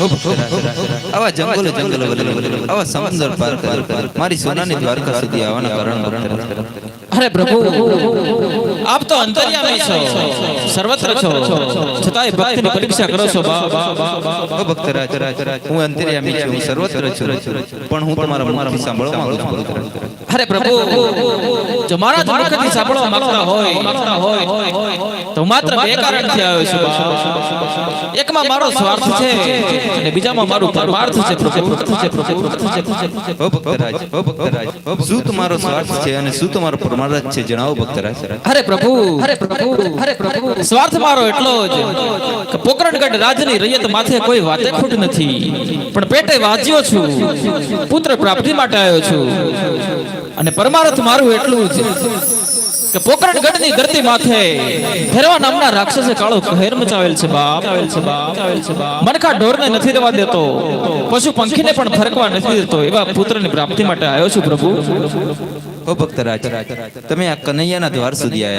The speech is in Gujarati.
આવા જંગલો જંગલો આવા સમંદર પાર કર. મારી સોનાની દ્વારકા સુધી આવવાના કારણ અરે પ્રભુ આપ તો અંતર્યામી છો. સર્વત્ર છો. છતાંય ભક્તની પરીક્ષા કરો છો બા બા બા બા ઓ ભક્તરાજ હું અંતર્યામી છું હું સર્વત્ર છું. પણ હું તમારા મુખથી સાંભળવા માંગુ છું. અરે પ્રભુ. જો મારા જ મુખથી સાંભળવા માંગતા હોય. તો માત્ર બે. કારણથી આવ્યો છું એકમાં મારો સ્વાર્થ છે અને બીજામાં મારું પરમાર્થ છે શું તમારો સ્વાર્થ છે અને શું તમારો પરમાર્થ છે? જણાવો ભક્તરાજ અરે પ્રભુ અરે પ્રભુ અરે પ્રભુ. સ્વાર્થ મારો એટલો જ કે પોકરણગઢ રાજની રૈયત માથે કોઈ વાતે ખોટ નથી. પણ પેટે વાજ્યો છું પુત્ર પ્રાપ્તિ માટે આવ્યો છું. અને પરમાર્થ મારું એટલું જ કે પોકરણગઢની ધરતી માથે ફેરવા નામના રાક્ષસે કાળો કહેર મચાવેલ છે બાપ. છે બાપ મનખા ઢોરને નથી રહેવા દેતો. પશુ પંખીને પણ ફરકવા નથી દેતો. એવા પુત્રની પ્રાપ્તિ માટે આવ્યો છું પ્રભુ. ઓ ભક્તરાજ, તમે આ કનૈયાના દ્વાર સુધી આવ્યા